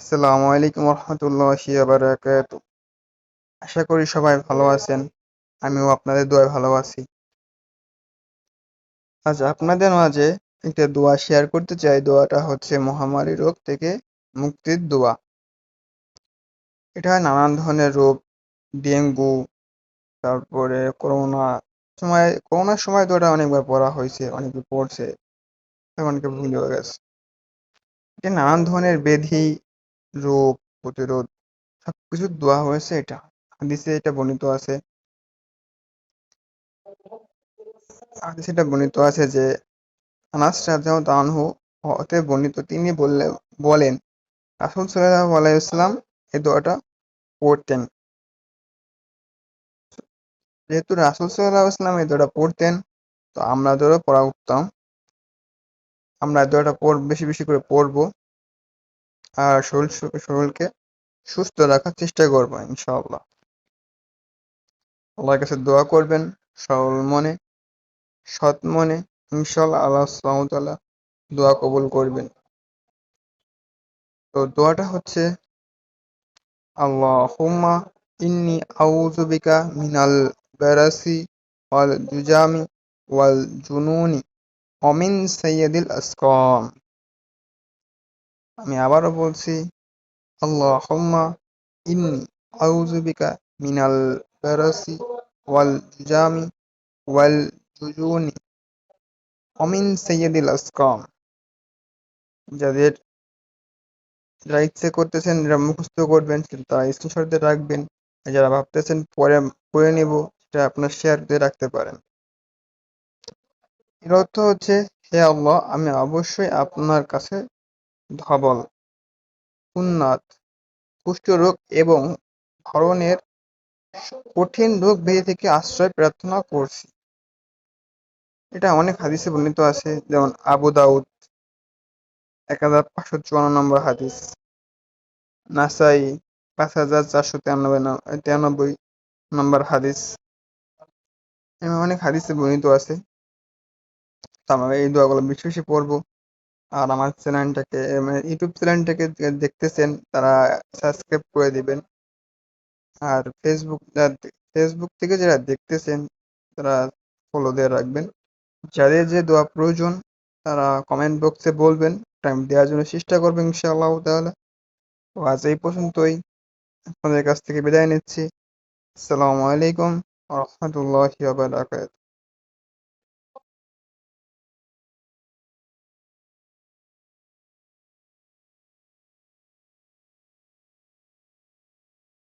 আসসালামু আলাইকুম রহমতুল্লাহি বারাকাতু আশা করি সবাই ভালো আছেন, আমিও আপনাদের দোয়ায় ভালো আছি। আজ আপনাদের মাঝে একটা দোয়া শেয়ার করতে চাই, দোয়াটা হচ্ছে মহামারী রোগ থেকে মুক্তির দোয়া। এটা নানান ধরনের রোগ, ডেঙ্গু, তারপরে করোনা সময়, করোনার সময় এটা অনেকবার পড়া হয়েছে, অনেকে পড়ছে, অনেকে ভুলেও গেছে। এটা নানান ধরনের ব্যাধি রোগ প্রতিরোধ, সবকিছু দোয়া হয়েছে এটা। হাদিসে এটা বর্ণিত আছে। হাদিসে এটা বর্ণিত আছে যে, আনাস রাদিয়াল্লাহু আনহু হতে বর্ণিত, তিনি বললে, বলেন, রাসূল সাল্লাল্লাহু আলাইহি ওয়াসাল্লাম এই দোয়াটা পড়তেন। যেহেতু রাসূল সাল্লাল্লাহু আলাইহি ওয়াসাল্লাম এই দোয়াটা পড়তেন, তো আমরা দোয়াটা পড়া উঠতাম আমরা দোয়াটা পড় বেশি বেশি করে পড়ব। আর শরীর শরীরকে সুস্থ রাখার চেষ্টা করব, ইনশাআল্লাহ। আল্লাহর কাছে দোয়া করবেন সরল মনে, সৎ মনে, ইনশাআল্লাহ আল্লাহ সুবহানাহু দোয়া কবুল করবেন। তো দোয়াটা হচ্ছে, আল্লাহুম্মা ইন্নি আউযু বিকা মিনাল বারাসি ওয়াল জুজামি ওয়াল জুনুনি অমিন সাইয়্যিদিল আসকাম। আমি আবারও বলছি ইন্নি যাদের যারা ইচ্ছে করতেছেন, যারা মুখস্থ করবেন তারা স্ক্রিনশট দিয়ে রাখবেন যারা ভাবতেছেন পরে, পড়ে নেব, সেটা আপনার শেয়ার দিয়ে রাখতে পারেন। এর অর্থ হচ্ছে, হে আল্লাহ, আমি অবশ্যই আপনার কাছে ধবল, উন্নাত কুষ্ঠরোগ এবং ধরনের কঠিন রোগ ব্যাধি থেকে আশ্রয় প্রার্থনা করছি। এটা অনেক হাদিসে বর্ণিত আছে, যেমন আবু দাউদ, এক হাজার পাঁচশো চুয়ান্ন নম্বর হাদিস, নাসাই পাঁচ হাজার চারশো তিরানব্বই তিরানব্বই নম্বর হাদিস। এমন অনেক হাদিসে বর্ণিত আছে। তো আমরা এই দোয়াগুলো বেশি বেশি পড়ব। আর আমার চ্যানেলটাকে মানে ইউটিউব চ্যানেলটাকে দেখতেছেন, তারা সাবস্ক্রাইব করে দিবেন। আর ফেসবুক ফেসবুক থেকে যারা দেখতেছেন, তারা ফলো দিয়ে রাখবেন। যাদের যে দোয়া প্রয়োজন, তারা কমেন্ট বক্সে বলবেন। টাইম দেওয়ার জন্য চেষ্টা করবেন ইনশাআল্লাহ তাহলে তো আজ এই পর্যন্তই। আপনাদের কাছ থেকে বিদায় নিচ্ছি। আসসালামু আলাইকুম রহমতুল্লাহ